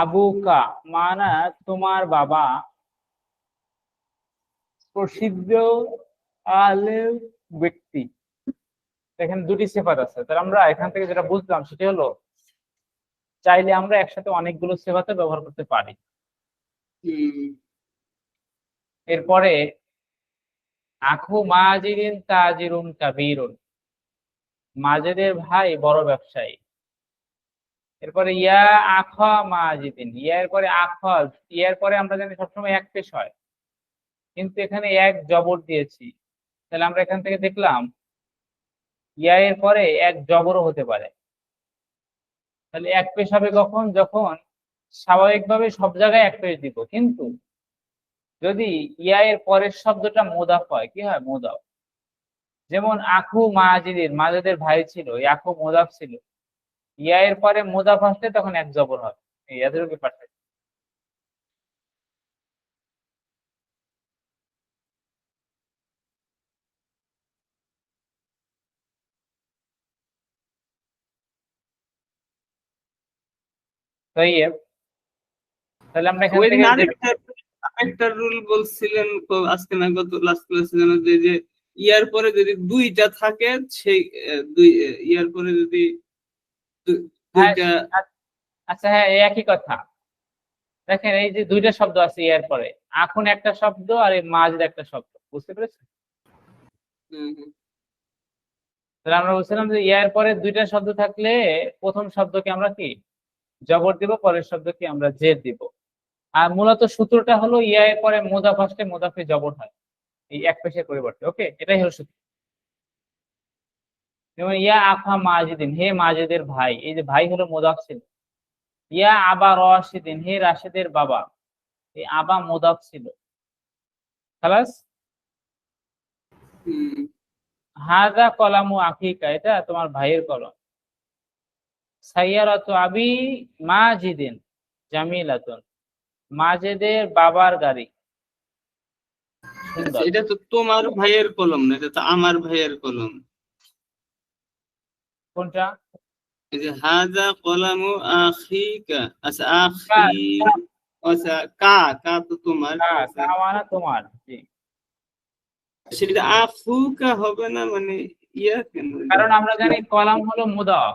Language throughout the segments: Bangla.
আবুকা, মানা তোমার বাবা। প্রসিদ্ধ আলেম ব্যক্তি এখানে দুটি সেফাত আছে। তাহলে আমরা এখান থেকে যেটা বুঝলাম সেটি হলো, চাইলে আমরা একসাথে অনেকগুলো সেফাতে ব্যবহার করতে পারি। এরপরে, আখু মাজিদিন তাজিরুন কাবিরুন। মাজেদের ভাই বড় ব্যবসায়ী। এরপরে ইয়া আখা মাজিদিন। ইয়ার পরে আখা ইয়ার পরে আমরা জানি সবসময় এক পেশ হয়। কিন্তু এখানে এক জবর দিয়েছি। তাহলে আমরা এখান থেকে দেখলাম, ইয়া এর পরে এক জবরও হতে পারে। তাহলে এক পেশ হবে কখন? যখন স্বাভাবিকভাবে সব জায়গায় এক পেশ দিব। কিন্তু যদি ইয়া এর পরের শব্দটা মোদাফ হয়, কি হয়? মোদাফ। যেমন আখু মাজিদের মাজাদের ভাই ছিল আখু মোদাফ ছিল। ইয়া এর পরে মোদাফ আসলে তখন এক জবর হবে এই এদের ব্যাপারটা তাহলে আমরা রুল বলছিলেন আজকে না গত লাস্ট ক্লাসে যেন যে ইয়ার পরে যদি দুইটা থাকে সেই দুই ইয়ার পরে যদি আচ্ছা হ্যাঁ এই একই কথা। দেখেন এই যে দুইটা শব্দ আছে এর পরে। এখন একটা শব্দ আর এই মাঝের একটা শব্দ। বুঝতে পেরেছেন? তাহলে আমরা বলছিলাম যে ইয়ার পরে দুইটা শব্দ থাকলে প্রথম শব্দকে আমরা কি? জবর দিব পরের শব্দকে আমরা জের দিব। আর মূলত সূত্রটা হলো ইয়া এর পরে মোদাফ আসলে মোদাফে জবর হয়। এই এক পেশের পরিবর্তে ওকে? এটাই হলো সূত্র। যেমন ইয়া আফা মাজিদিন হে মাজিদের ভাই এই যে ভাই হলো মোদাফ ছিল ইয়া আবা রাশিদিন হে রাশেদের বাবা এই আবা মোদাফ ছিল খালাস হাদা কলামু আকিকা এটা তোমার ভাইয়ের কলম। সাইয়ারাতু আবি মাজিদিন জামিলাতুন। মাজেদের বাবার গাড়ি। এটা তো তোমার ভাইয়ের কলম না এটা তো আমার ভাইয়ের কলম। কোনটা? এই যে হাজা কলামু আখিকা আচ্ছা আখি আচ্ছা কা কা তো তোমার। কামানা তোমার জি। সেটা আখুকা হবে না মানে ইয়া কেন? কারণ আমরা জানি কলাম হলো মুদাফ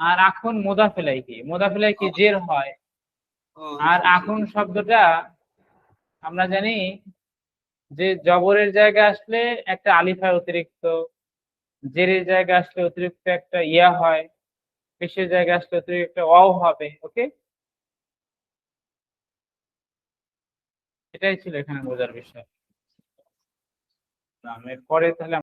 আর এখন মুদা ফেলাই কি? মুদা ফেলাই কি জের হয়? আর এখন শব্দটা আমরা জানি যে জবরের জায়গায় আসলে একটা আলিফ হয় অতিরিক্ত। জেরের জায়গা আসলে অতিরিক্ত একটা ইয়া হয়, পেশের জায়গায় আসলে অতিরিক্ত একটা ওয়াও হবে, ওকে? এটাই ছিল এখানে বোঝার বিষয়। এরপরে তাহলে